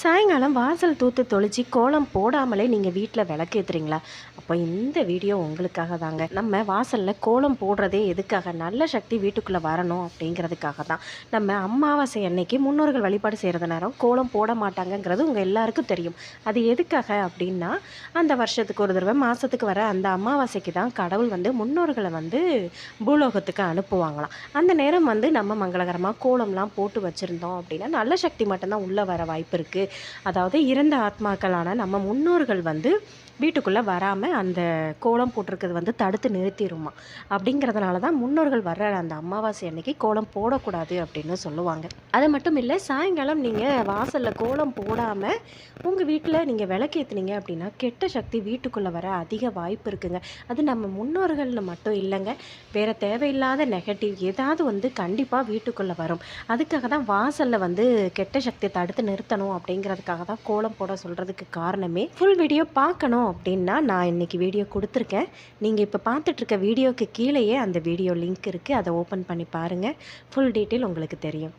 சாயங்காலம் வாசல் தூத்து தொளிச்சு கோலம் போடாமலே நீங்கள் வீட்டில் விளக்கேற்றுறீங்களா அப்போ இந்த வீடியோ உங்களுக்காக தாங்க. நம்ம வாசலில் கோலம் போடுறதே எதுக்காக? நல்ல சக்தி வீட்டுக்குள்ளே வரணும் அப்படிங்கிறதுக்காக தான். நம்ம அமாவாசை அன்னைக்கு முன்னோர்கள் வழிபாடு செய்கிறது நேரம் கோலம் போட மாட்டாங்கங்கிறது உங்கள் எல்லாருக்கும் தெரியும். அது எதுக்காக அப்படின்னா அந்த வருஷத்துக்கு ஒரு தடவை மாதத்துக்கு வர அந்த அமாவாசைக்கு தான் கடவுள் வந்து முன்னோர்களை வந்து பூலோகத்துக்கு அனுப்புவாங்களாம். அந்த நேரம் வந்து நம்ம மங்களகரமாக கோலம்லாம் போட்டு வச்சுருந்தோம் அப்படின்னா நல்ல சக்தி மட்டும்தான் உள்ளே வர வாய்ப்பு இருக்குது அதாவது இறந்த ஆத்மாக்களான நம்ம முன்னோர்கள் வந்து வீட்டுக்குள்ளே வராமல் அந்த கோலம் போட்டிருக்கிறது வந்து தடுத்து நிறுத்திடுமா அப்படிங்கிறதுனால தான் முன்னோர்கள் வர்ற அந்த அமாவாசை அன்னைக்கு கோலம் போடக்கூடாது அப்படின்னு சொல்லுவாங்க. அது மட்டும் இல்லை சாயங்காலம் நீங்கள் வாசலில் கோலம் போடாமல் உங்கள் வீட்டில் நீங்கள் விளக்கேற்றுனீங்க அப்படின்னா கெட்ட சக்தி வீட்டுக்குள்ளே வர அதிக வாய்ப்பு இருக்குங்க. அது நம்ம முன்னோர்கள்னு மட்டும் இல்லைங்க. வேறு தேவையில்லாத நெகட்டிவ் ஏதாவது வந்து கண்டிப்பாக வீட்டுக்குள்ளே வரும். அதுக்காக தான் வாசலில் வந்து கெட்ட சக்தியை தடுத்து நிறுத்தணும் அப்படின்னு அப்படிங்கிறதுக்காக தான் கோலம் போட சொல்கிறதுக்கு காரணமே ஃபுல் வீடியோ பார்க்கணும் அப்படின்னா நான் இன்றைக்கி வீடியோ கொடுத்துருக்கேன். நீங்கள் இப்போ பார்த்துட்ருக்க வீடியோக்கு கீழேயே அந்த வீடியோ லிங்க் இருக்குது அதை ஓப்பன் பண்ணி பாருங்கள் ஃபுல் டீட்டெயில் உங்களுக்கு தெரியும்.